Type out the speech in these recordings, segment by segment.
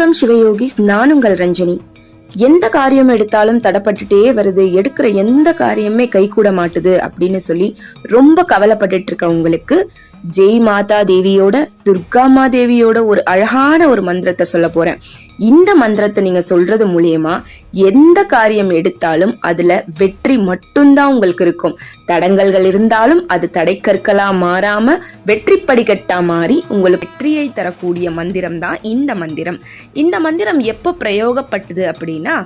சிவயோகிஸ் நான் உங்கள் ரஞ்சனி. எந்த காரியம் எடுத்தாலும் தடப்பட்டுட்டே வருது எடுக்கிற எந்த காரியமே கை கூட மாட்டுது அப்படின்னு சொல்லி ரொம்ப கவலைப்பட்டுட்டு இருக்க உங்களுக்கு. ஜெய் மாதா தேவியோட துர்கா தேவியோட ஒரு அழகான ஒரு மந்திரத்தை சொல்ல போறேன். இந்த மந்திரத்தை நீங்க சொல்றது மூலியமா எந்த காரியம் எடுத்தாலும் அதுல வெற்றி மட்டும்தான் உங்களுக்கு இருக்கும். தடங்கல்கள் இருந்தாலும் அது தடைக்கற்களா மாறாம வெற்றி படிக்கட்டா மாறி உங்களுக்கு வெற்றியை தரக்கூடிய மந்திரம் தான் இந்த மந்திரம். இந்த மந்திரம் எப்போ பிரயோகப்பட்டது அப்படின்னா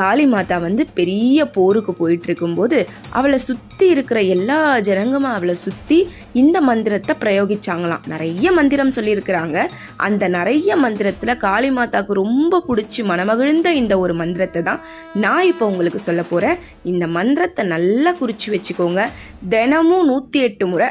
காளி மாதா வந்து பெரிய போருக்கு போயிட்டு இருக்கும்போது அவளை சுற்றி இருக்கிற எல்லா ஜனங்களும் அவளை சுற்றி இந்த மந்திரத்தை பிரயோகிச்சாங்களாம். நிறைய மந்திரம் சொல்லியிருக்கிறாங்க. அந்த நிறைய மந்திரத்தில் காளி மாதாக்கு ரொம்ப பிடிச்சி மனமகிழ்ந்த இந்த ஒரு மந்திரத்தை தான் நான் இப்போ உங்களுக்கு சொல்ல போகிறேன் இந்த மந்திரத்தை நல்லா குறித்து வச்சுக்கோங்க. தினமும் நூற்றி எட்டு முறை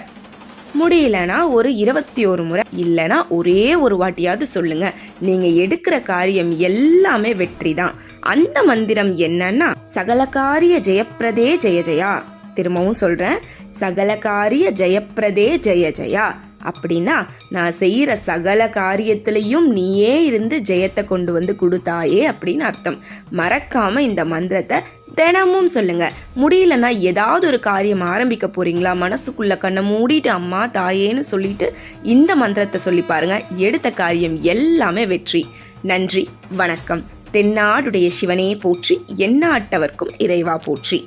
முடியலனா ஒரு இருபத்தி ஒரு முறை இல்லைனா ஒரே ஒரு வாட்டியாவது சொல்லுங்க. நீங்க எடுக்கிற காரியம் எல்லாமே வெற்றி தான் அந்த மந்திரம் என்னன்னா சகலகாரிய ஜெயப்பிரதே ஜெய ஜெயா. திரும்பவும் சொல்றேன் சகலகாரிய ஜெயப்பிரதே ஜெய ஜெயா. அப்படின்னா நான் செய்கிற சகல காரியத்திலையும் நீயே இருந்து ஜெயத்தை கொண்டு வந்து கொடுத்தாயே அப்படின்னு அர்த்தம். மறக்காமல் இந்த மந்திரத்தை தினமும் சொல்லுங்க. முடியலன்னா ஏதாவது ஒரு காரியம் ஆரம்பிக்க போறீங்களா? மனசுக்குள்ள கண்ணை மூடிட்டு அம்மா தாயேன்னு சொல்லிட்டு இந்த மந்திரத்தை சொல்லி பாருங்க. எடுத்த காரியம் எல்லாமே வெற்றி. நன்றி வணக்கம். தென்னாடுடைய சிவனே போற்றி எந்நாட்டவர்க்கும் இறைவா போற்றி.